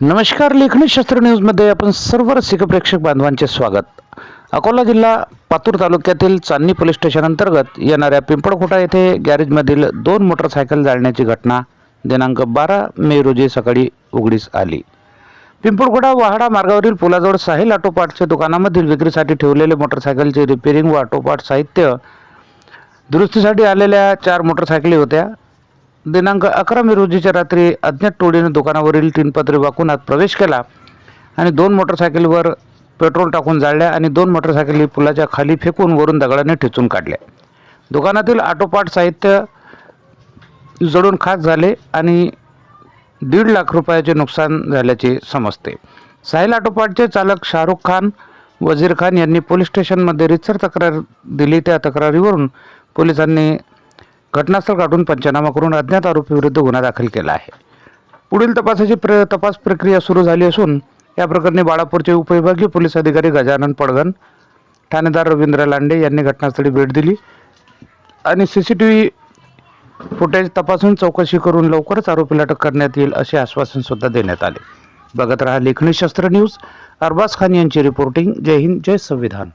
नमस्कार लेखणी शास्त्र न्यूजमध्ये आपण सर्व रसिक प्रेक्षक बांधवांचे स्वागत. अकोला जिल्हा पातूर तालुक्यातील चांदणी पोलीस स्टेशन अंतर्गत येणाऱ्या पिंपळखोटा येथे गॅरेजमधील दोन मोटरसायकल जाळण्याची घटना दिनांक बारा मे रोजी सकाळी उघडीस आली. पिंपळखोटा वाहाडा मार्गावरील पुलाजवळ साहिल ऑटो पार्ट्सच्या दुकानामधील विक्रीसाठी ठेवलेले मोटरसायकलचे रिपेरिंग व ऑटो पार्ट साहित्य दुरुस्तीसाठी आलेल्या चार मोटरसायकली होत्या. दिनांक अकरा मे रोजीच्या रात्री अज्ञात टोळीने दुकानावरील तीन पत्रे वाकून आत प्रवेश केला आणि दोन मोटरसायकलवर पेट्रोल टाकून जाळल्या आणि दोन मोटरसायकली पुलाच्या खाली फेकून वरून दगडाने ठेचून काढल्या. दुकानातील आटोपाट साहित्य जळून खाक झाले आणि दीड लाख रुपयाचे नुकसान झाल्याचे समजते. साहिल आटोपाटचे चालक शाहरुख खान वजीर खान यांनी पोलीस स्टेशनमध्ये रितसर तक्रार दिली. त्या तक्रारीवरून पोलिसांनी घटनास्थळ काढून पंचनामा करून अज्ञात आरोपीविरुद्ध गुन्हा दाखल केला आहे. पुढील तपासाची प्र तपास प्रक्रिया सुरू झाली असून या प्रकरणी बाळापूरचे उपविभागीय पोलीस अधिकारी गजानन पडगण ठाणेदार रवींद्र लांडे यांनी घटनास्थळी भेट दिली आणि C C T V footage तपासून चौकशी करून लवकरच आरोपीला अटक करण्यात येईल असे आश्वासन सुद्धा देण्यात आले. बघत रहा लेखणी शस्त्र न्यूज. अरबाज खान यांची रिपोर्टिंग. जय हिंद. जय संविधान.